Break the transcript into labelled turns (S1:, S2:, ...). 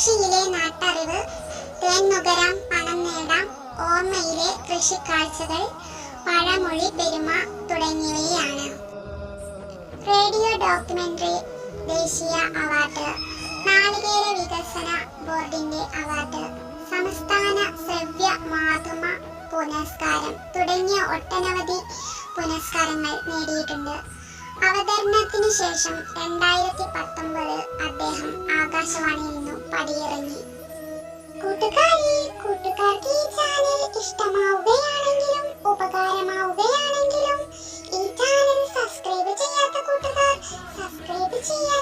S1: കൃഷിയിലെ നാട്ടറിവ് തേൻ നുകരാം പണം നേടാം ഓർമ്മയിലെ കൃഷിക്കാഴ്ചകൾ പഴമൊഴി പെരുമ തുടങ്ങിയവയാണ്. റേഡിയോ ഡോക്യുമെന്ററി ദേശീയ അവാർഡ് നാളികേര വികസന ബോർഡിന്റെ അവാർഡ് സംസ്ഥാന ശ്രവ്യ മാധ്യമ പുരസ്കാരം തുടങ്ങിയ ഒട്ടനവധി പുരസ്കാരങ്ങൾ നേടിയിട്ടുണ്ട്. അവതരണത്തിന് ശേഷം രണ്ടായിരത്തി പത്തൊമ്പത് അദ്ദേഹം ആകാശവാണിയിൽ പടിയിറങ്ങി. കൂട്ടുകാരി കൂട്ടുകാർക്ക് ഈ ചാനൽ ഇഷ്ടമാവുകയാണെങ്കിലും ഉപകാരമാവുകയാണെങ്കിലും ഈ ചാനൽ സബ്സ്ക്രൈബ് ചെയ്യാത്ത കൂട്ടുകാർ സബ്സ്ക്രൈബ് ചെയ്യാൻ